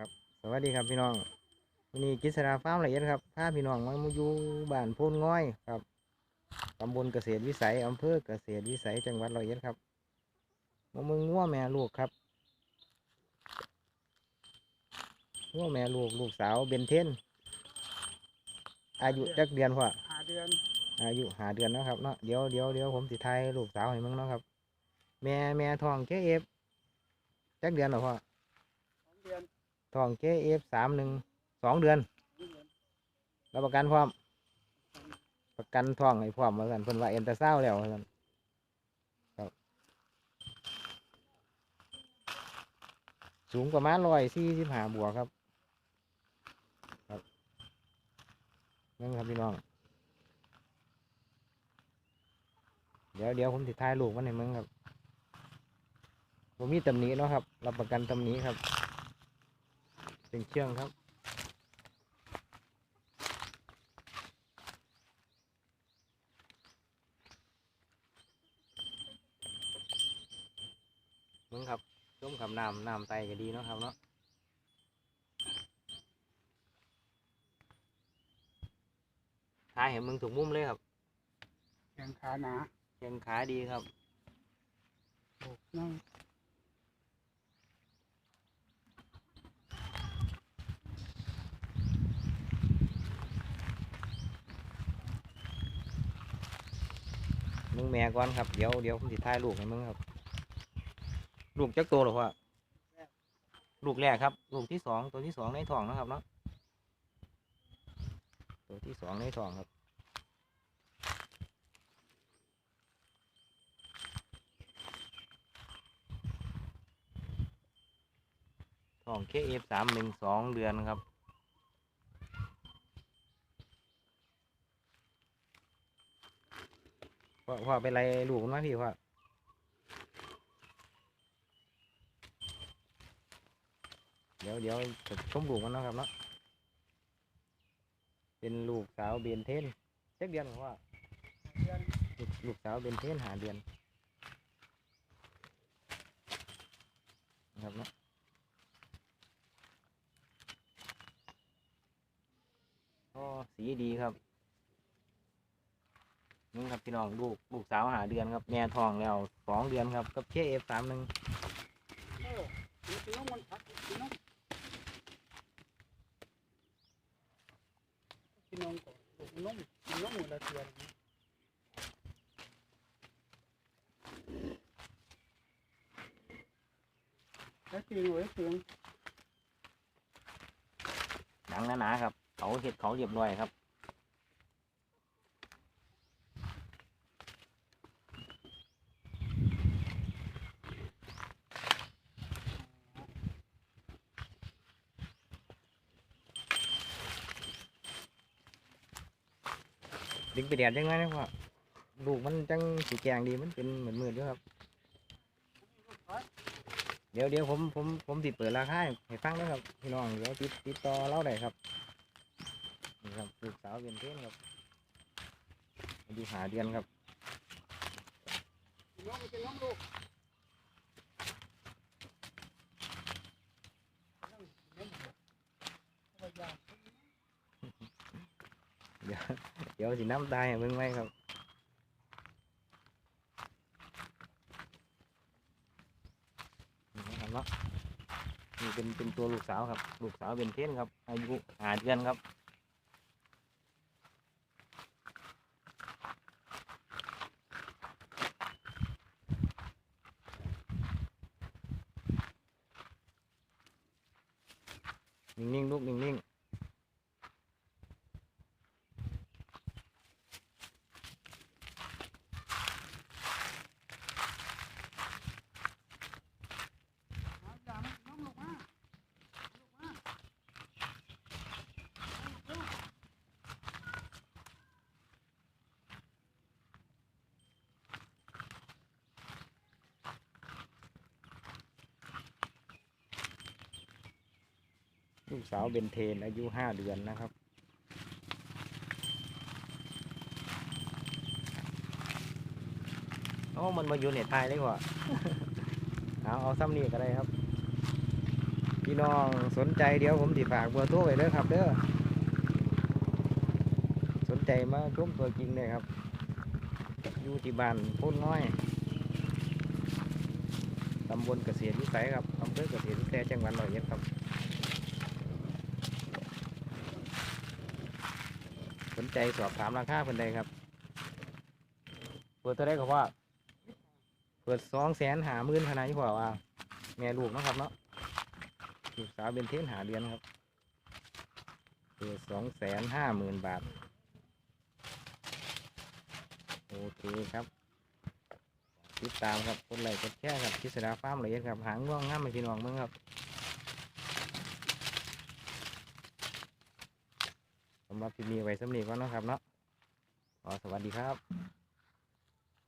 ครับ สวัสดีครับพี่น้องวันนี้กิษราฟาร์มละเอียดครับพาพี่น้องมาอยู่บ้านโพนง้อยครับตำบลเกษตรวิสัยอำเภอเกษตรวิสัยจังหวัดร้อยเอ็ดครับมามึงงัวแม่ลูกครับงัวแม่ลูกลูกสาวเบนเทนอายุจักเดือนพ่อหาเดือนอายุหาเดือนเนาะครับเนาะเดี๋ยวเดี๋ยวเดี๋ยวผมสิทายลูกสาวให้มึงเนาะครับ แม่แม่ทองเคเอฟจักเดือนเหรอพ่อสองเดือน ทองเคเอฟสามหนึ่งสองเดือนเรับประกันพร้อม ประกันทองให้พร้อมเหมือนกันเพิ่นว่าเอ็นตาเศร้าแล้วว่าซั่นครับสูงประมาณร้อยสี่สิบห้าบวกครับ ครับนั่นครับพี่น้อง เดี๋ยวเดี๋ยวผมติดท้ายลูกมันให้มึงครับผมมีตำหนิเนาะครับ รับประกันตำหนิครับ เป็นเชื่องครับ มึงครับร่มคำน้ำน้ำไตก็ดีเนาะครับเนาะหาเห็นมึงถูกมุมเลยครับแขนขาหนาเชียงขาดีครับอกนั่ง มึงแม่ก่อนครับเดี๋ยวเดี๋ยวผมสิท้ายลูกให้มึงครับ ลูกจักตัวหรอพ่อลูกแรกครับ ลูกที่สองตัวที่สองในท้องนะครับเนาะตัวที่สองในท้องครับท้องเคเอฟสามหนึ่งสองเดือนครับ พ่อพ่อเป็นไรลูกมันมาพี่พ่อเดี๋ยวเดี๋ยวจะชมลูกมันนะครับเนาะเป็นลูกสาวเบนเทนเจ็ดเดือนของพ่อลูกลูกสาวเบนเทนหาเดือนครับเนาะก็สีดีครับ นี่ครับพี่น้องลูกลูกสาวหาเดือนครับแม่ทองแล้วสองเดือนครับกับเคเอฟสามหนึ่งโอ้มีพี่น้องมันพักพี่น้องพี่น้องก่อนลูกน้องพี่น้องหมดละเดือนแล้วตีไว้เสียงหนังหนาๆครับเขาเห็ดเขาเรียบร้อยครับ ดึงไปแดดยังไงนะพ่อลูกมันจังสีแกงดีมันเป็นเหมือนมือด้วยครับ เดี๋ยวเดี๋ยวผมผมผมติดเปิดราคาให้ให้ฟังนะครับพี่น้องเดี๋ยวติดติดต่อเล่าได้ครับนี่ครับลูกสาวเวียนเท่นครับอายุหาเดือนครับ พี่น้องพี่น้องลูก เดี๋ยวเดี๋ยวสิน้ำตายมึงไว้ครับนี่นะครับเนาะนี่เป็นเป็นตัวลูกสาวครับ ลูกสาวเป็นเพื่อนครับ อายุหาเดือนครับนิ่งๆลูกนิ่งๆ มาจ้าน้องลูกมาลูกมา ลูกสาวเบนเทนอายุห้าเดือนนะครับ โอ้มันมาอยู่ในไทยเลยว่ะเอาเอาซ้ำนี่ก็ได้ครับคลิพี่น้องสนใจเดี๋ยวผมติฝากเบอร์โทรไว้เด้อครับเด้อ สนใจมาชมตัวจริงเลยครับ อยู่ที่บ้านโพ้นน้อย ตำบลเกษตรวิสัยครับอำเภอเกษตรวิสัยจังหวัดร้อยเอ็ดครับ สน ใจสอบถามราคาเพิ่นใดครับ เปิดเท่าไรก็ว่า เปิดสองแสนหาหมื่นพนันยี่ห้อว่า แม่ลูกนะครับเนาะลูกสาวเป็นเทนหาเดือนครับเปิดสองแสนห้าหมื่นบาท โอเคครับ ติดตามครับกดไลค์กดแชร์ครับคิสดาฟ้าร์มละเอียดครับ หางง่วงง่ามไปพี่น้องเมืองครับ สำหรับที่มีไว้สำเนีก่อนเนาะครับเนาะขอสวัสดีครับ